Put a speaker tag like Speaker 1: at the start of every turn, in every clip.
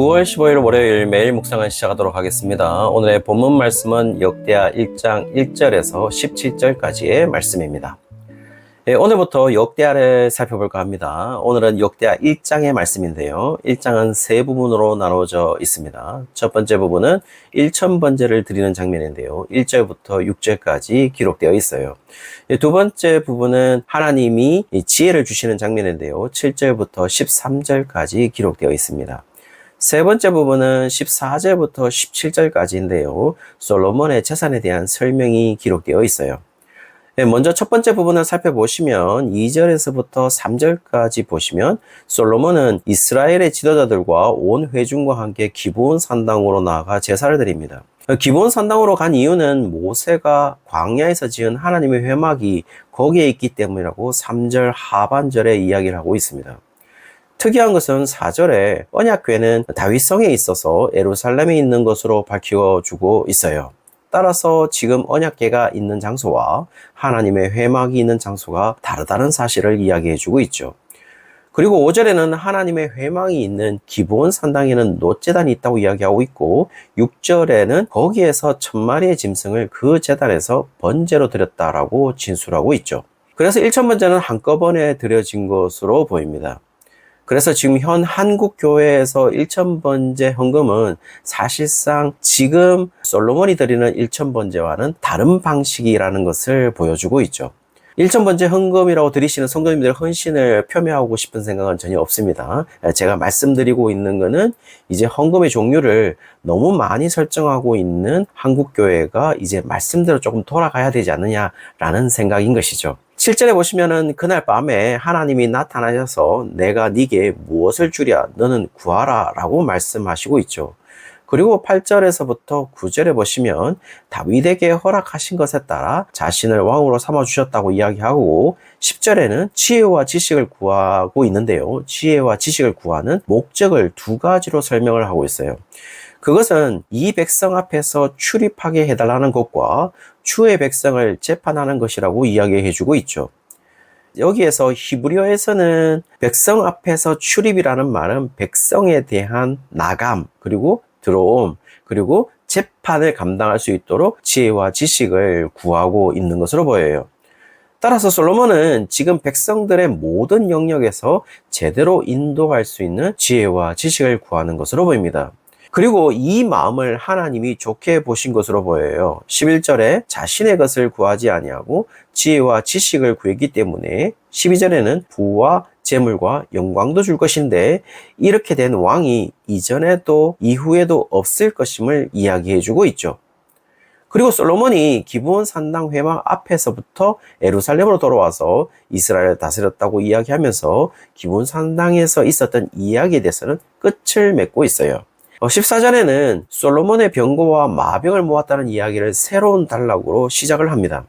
Speaker 1: 9월 15일 월요일 매일 묵상을 시작하도록 하겠습니다. 오늘의 본문 말씀은 역대하 1장 1절에서 17절까지의 말씀입니다. 예, 오늘부터 역대하를 살펴볼까 합니다. 오늘은 역대하 1장의 말씀인데요. 1장은 세 부분으로 나눠져 있습니다. 첫 번째 부분은 1천번제를 드리는 장면인데요. 1절부터 6절까지 기록되어 있어요. 예, 두 번째 부분은 하나님이 이 지혜를 주시는 장면인데요. 7절부터 13절까지 기록되어 있습니다. 세 번째 부분은 14절부터 17절까지인데요. 솔로몬의 재산에 대한 설명이 기록되어 있어요. 네, 먼저 첫 번째 부분을 살펴보시면 2절에서부터 3절까지 보시면 솔로몬은 이스라엘의 지도자들과 온 회중과 함께 기브온 산당으로 나아가 제사를 드립니다. 기브온 산당으로 간 이유는 모세가 광야에서 지은 하나님의 회막이 거기에 있기 때문이라고 3절 하반절에 이야기를 하고 있습니다. 특이한 것은 4절에 언약궤는 다윗성에 있어서 에루살렘에 있는 것으로 밝혀주고 있어요. 따라서 지금 언약궤가 있는 장소와 하나님의 회막이 있는 장소가 다르다는 사실을 이야기해주고 있죠. 그리고 5절에는 하나님의 회망이 있는 기본 산당에는 노재단이 있다고 이야기하고 있고 6절에는 거기에서 천마리의 짐승을 그 재단에서 번제로 드렸다라고 진술하고 있죠. 그래서 1천번제는 한꺼번에 드려진 것으로 보입니다. 그래서 지금 현 한국 교회에서 1천번제 헌금은 사실상 지금 솔로몬이 드리는 1천번제와는 다른 방식이라는 것을 보여주고 있죠. 1천번제 헌금이라고 드리시는 성도님들의 헌신을 표명하고 싶은 생각은 전혀 없습니다. 제가 말씀드리고 있는 것은 이제 헌금의 종류를 너무 많이 설정하고 있는 한국교회가 이제 말씀대로 조금 돌아가야 되지 않느냐라는 생각인 것이죠. 7절에 보시면은 그날 밤에 하나님이 나타나셔서 내가 네게 무엇을 주랴 너는 구하라 라고 말씀하시고 있죠. 그리고 8절에서부터 9절에 보시면 다윗에게 허락하신 것에 따라 자신을 왕으로 삼아 주셨다고 이야기하고 10절에는 지혜와 지식을 구하고 있는데요. 지혜와 지식을 구하는 목적을 두 가지로 설명을 하고 있어요. 그것은 이 백성 앞에서 출입하게 해달라는 것과 주의 백성을 재판하는 것이라고 이야기해 주고 있죠. 여기에서 히브리어에서는 백성 앞에서 출입이라는 말은 백성에 대한 나감, 그리고 들어옴, 그리고 재판을 감당할 수 있도록 지혜와 지식을 구하고 있는 것으로 보여요. 따라서 솔로몬은 지금 백성들의 모든 영역에서 제대로 인도할 수 있는 지혜와 지식을 구하는 것으로 보입니다. 그리고 이 마음을 하나님이 좋게 보신 것으로 보여요. 11절에 자신의 것을 구하지 아니하고 지혜와 지식을 구했기 때문에 12절에는 부와 재물과 영광도 줄 것인데 이렇게 된 왕이 이전에도 이후에도 없을 것임을 이야기해 주고 있죠. 그리고 솔로몬이 기브온 산당 회막 앞에서부터 에루살렘으로 돌아와서 이스라엘을 다스렸다고 이야기하면서 기브온 산당에서 있었던 이야기에 대해서는 끝을 맺고 있어요. 14절에는 솔로몬의 병거와 마병을 모았다는 이야기를 새로운 단락으로 시작을 합니다.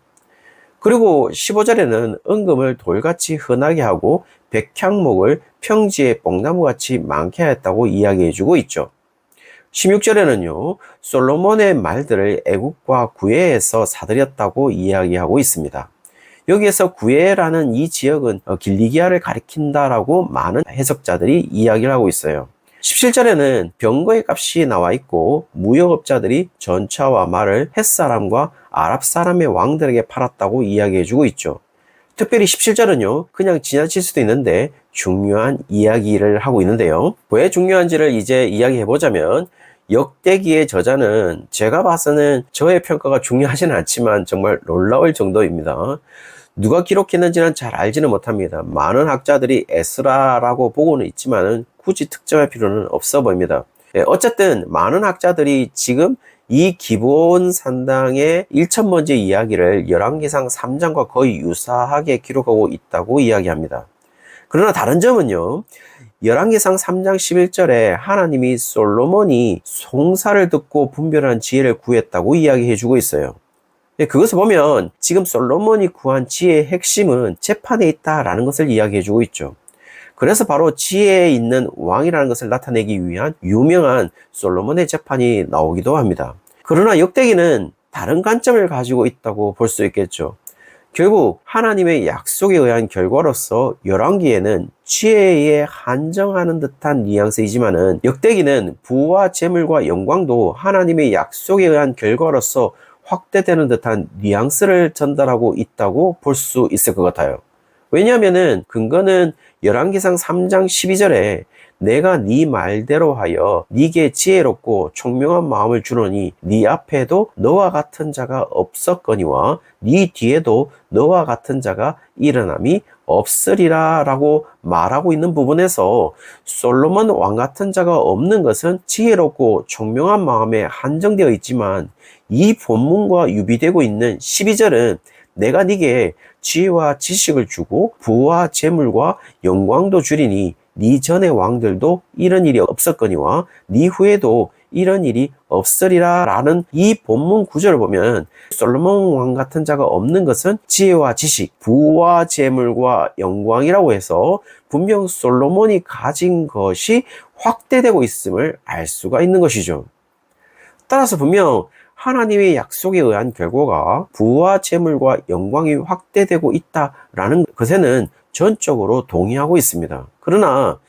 Speaker 1: 그리고 15절에는 은금을 돌같이 흔하게 하고 백향목을 평지에 뽕나무같이 많게 하였다고 이야기해주고 있죠. 16절에는요, 솔로몬의 말들을 애국과 구해에서 사들였다고 이야기하고 있습니다. 여기에서 구해라는 이 지역은 길리기아를 가리킨다라고 많은 해석자들이 이야기를 하고 있어요. 17절에는 병거의 값이 나와 있고 무역업자들이 전차와 말을 햇사람과 아랍사람의 왕들에게 팔았다고 이야기해 주고 있죠. 특별히 17절은요, 그냥 지나칠 수도 있는데 중요한 이야기를 하고 있는데요. 왜 중요한지를 이제 이야기해 보자면 역대기의 저자는 제가 봐서는 저의 평가가 중요하지는 않지만 정말 놀라울 정도입니다. 누가 기록했는지는 잘 알지는 못합니다. 많은 학자들이 에스라라고 보고는 있지만 굳이 특정할 필요는 없어 보입니다. 예, 어쨌든 많은 학자들이 지금 이 기본 산당의 1천번째 이야기를 열왕기상 3장과 거의 유사하게 기록하고 있다고 이야기합니다. 그러나 다른 점은요. 열왕기상 3장 11절에 하나님이 솔로몬이 송사를 듣고 분별한 지혜를 구했다고 이야기해 주고 있어요. 예, 그것을 보면 지금 솔로몬이 구한 지혜의 핵심은 재판에 있다라는 것을 이야기해 주고 있죠. 그래서 바로 지혜에 있는 왕이라는 것을 나타내기 위한 유명한 솔로몬의 재판이 나오기도 합니다. 그러나 역대기는 다른 관점을 가지고 있다고 볼 수 있겠죠. 결국 하나님의 약속에 의한 결과로서 열왕기에는 지혜에 한정하는 듯한 뉘앙스이지만은 역대기는 부와 재물과 영광도 하나님의 약속에 의한 결과로서 확대되는 듯한 뉘앙스를 전달하고 있다고 볼 수 있을 것 같아요. 왜냐하면은 근거는 열왕기상 3장 12절에 내가 네 말대로 하여 네게 지혜롭고 총명한 마음을 주노니 네 앞에도 너와 같은 자가 없었거니와 네 뒤에도 너와 같은 자가 일어남이 없으리라 라고 말하고 있는 부분에서 솔로몬 왕 같은 자가 없는 것은 지혜롭고 총명한 마음에 한정되어 있지만 이 본문과 유비되고 있는 12절은 내가 네게 지혜와 지식을 주고 부와 재물과 영광도 주리니 네 전의 왕들도 이런 일이 없었거니와 네 후에도 이런 일이 없으리라 라는 이 본문 구절을 보면 솔로몬 왕 같은 자가 없는 것은 지혜와 지식, 부와 재물과 영광이라고 해서 분명 솔로몬이 가진 것이 확대되고 있음을 알 수가 있는 것이죠. 따라서 분명 하나님의 약속에 의한 결과가 부와 재물과 영광이 확대되고 있다라는 것에는 전적으로 동의하고 있습니다. 그러나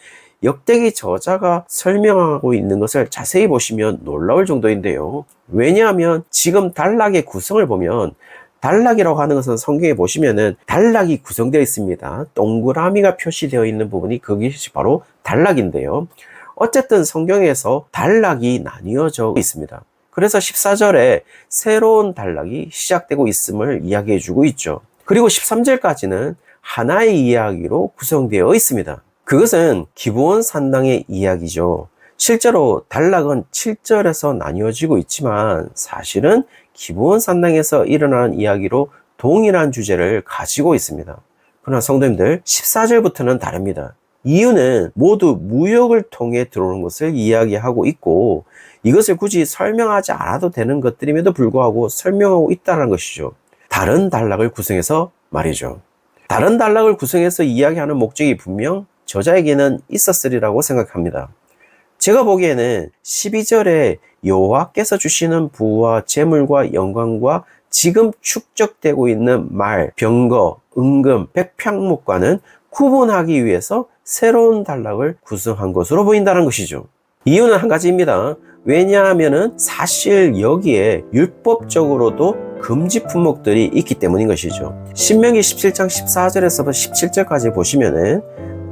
Speaker 1: 역대기 저자가 설명하고 있는 것을 자세히 보시면 놀라울 정도인데요. 왜냐하면 지금 단락의 구성을 보면 단락이라고 하는 것은 성경에 보시면은 단락이 구성되어 있습니다. 동그라미가 표시되어 있는 부분이 그것이 바로 단락인데요. 어쨌든 성경에서 단락이 나뉘어져 있습니다. 그래서 14절에 새로운 단락이 시작되고 있음을 이야기해 주고 있죠. 그리고 13절까지는 하나의 이야기로 구성되어 있습니다. 그것은 기본 산당의 이야기죠. 실제로 단락은 7절에서 나뉘어지고 있지만 사실은 기본 산당에서 일어나는 이야기로 동일한 주제를 가지고 있습니다. 그러나 성도님들 14절부터는 다릅니다. 이유는 모두 무역을 통해 들어오는 것을 이야기하고 있고 이것을 굳이 설명하지 않아도 되는 것들임에도 불구하고 설명하고 있다는 것이죠. 다른 단락을 구성해서 말이죠. 다른 단락을 구성해서 이야기하는 목적이 분명 저자에게는 있었으리라고 생각합니다. 제가 보기에는 12절에 여호와께서 주시는 부와 재물과 영광과 지금 축적되고 있는 말, 병거, 은금, 백평목과는 구분하기 위해서 새로운 단락을 구성한 것으로 보인다는 것이죠. 이유는 한 가지입니다. 왜냐하면은 사실 여기에 율법적으로도 금지 품목들이 있기 때문인 것이죠. 신명기 17장 14절에서부터 17절까지 보시면은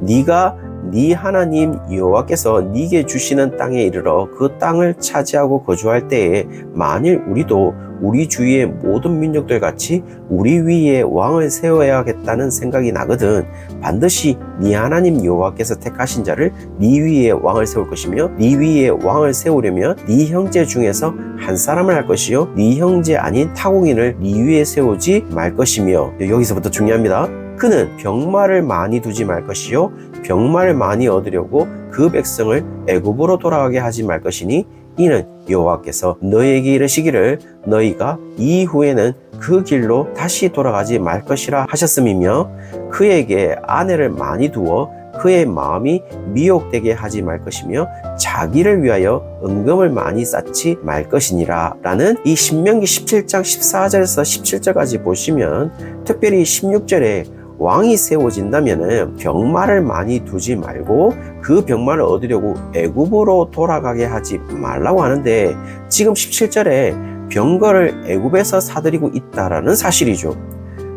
Speaker 1: 네가 네 하나님 여호와께서 네게 주시는 땅에 이르러 그 땅을 차지하고 거주할 때에 만일 우리도 우리 주위의 모든 민족들 같이 우리 위에 왕을 세워야겠다는 생각이 나거든 반드시 네 하나님 여호와께서 택하신 자를 네 위에 왕을 세울 것이며 네 위에 왕을 세우려면 네 형제 중에서 한 사람을 할 것이요 네 형제 아닌 타국인을 네 위에 세우지 말 것이며 여기서부터 중요합니다. 그는 병마를 많이 두지 말 것이요 병마를 많이 얻으려고 그 백성을 애굽으로 돌아가게 하지 말 것이니 이는 여호와께서 너희에게 이르시기를 너희가 이후에는 그 길로 다시 돌아가지 말 것이라 하셨음이며 그에게 아내를 많이 두어 그의 마음이 미혹되게 하지 말 것이며 자기를 위하여 은금을 많이 쌓지 말 것이니라. 라는 이 신명기 17장 14절에서 17절까지 보시면 특별히 16절에 왕이 세워진다면은 병마를 많이 두지 말고 그 병마를 얻으려고 애굽으로 돌아가게 하지 말라고 하는데 지금 17절에 병거를 애굽에서 사들이고 있다라는 사실이죠.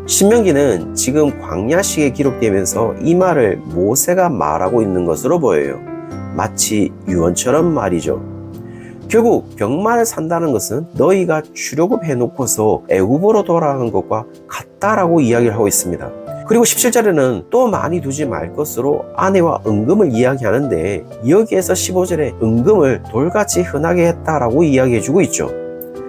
Speaker 1: 신명기는 지금 광야시에 기록되면서 이 말을 모세가 말하고 있는 것으로 보여요. 마치 유언처럼 말이죠. 결국 병마를 산다는 것은 너희가 출애굽 해놓고서 애굽으로 돌아간 것과 같다라고 이야기를 하고 있습니다. 그리고 17절에는 또 많이 두지 말 것으로 아내와 은금을 이야기하는데 여기에서 15절에 은금을 돌같이 흔하게 했다라고 이야기해주고 있죠.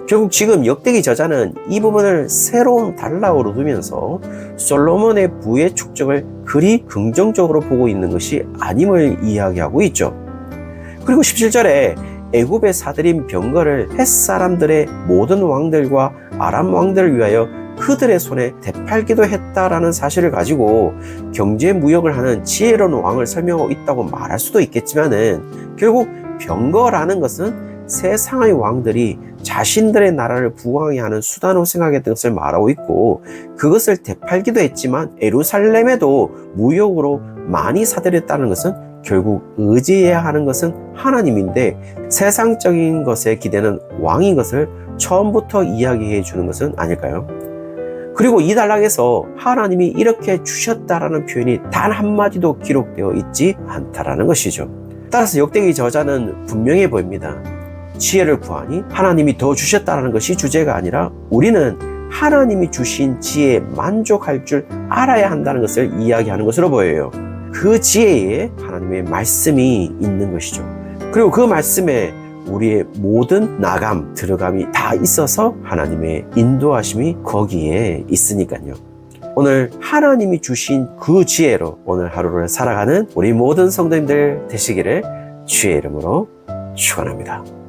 Speaker 1: 결국 지금 역대기 저자는 이 부분을 새로운 단락으로 두면서 솔로몬의 부의 축적을 그리 긍정적으로 보고 있는 것이 아님을 이야기하고 있죠. 그리고 17절에 애굽에 사들인 병거를 햇 사람들의 모든 왕들과 아람 왕들을 위하여 그들의 손에 되팔기도 했다라는 사실을 가지고 경제 무역을 하는 지혜로운 왕을 설명하고 있다고 말할 수도 있겠지만은 결국 병거라는 것은 세상의 왕들이 자신들의 나라를 부강하게 하는 수단으로 생각했던 것을 말하고 있고 그것을 되팔기도 했지만 에루살렘에도 무역으로 많이 사들였다는 것은 결국 의지해야 하는 것은 하나님인데 세상적인 것에 기대는 왕인 것을 처음부터 이야기해 주는 것은 아닐까요? 그리고 이 단락에서 하나님이 이렇게 주셨다라는 표현이 단 한마디도 기록되어 있지 않다라는 것이죠. 따라서 역대기 저자는 분명해 보입니다. 지혜를 구하니 하나님이 더 주셨다라는 것이 주제가 아니라 우리는 하나님이 주신 지혜에 만족할 줄 알아야 한다는 것을 이야기하는 것으로 보여요. 그 지혜에 하나님의 말씀이 있는 것이죠. 그리고 그 말씀에 우리의 모든 나감, 들어감이 다 있어서 하나님의 인도하심이 거기에 있으니까요. 오늘 하나님이 주신 그 지혜로 오늘 하루를 살아가는 우리 모든 성도님들 되시기를 주의 이름으로 축원합니다.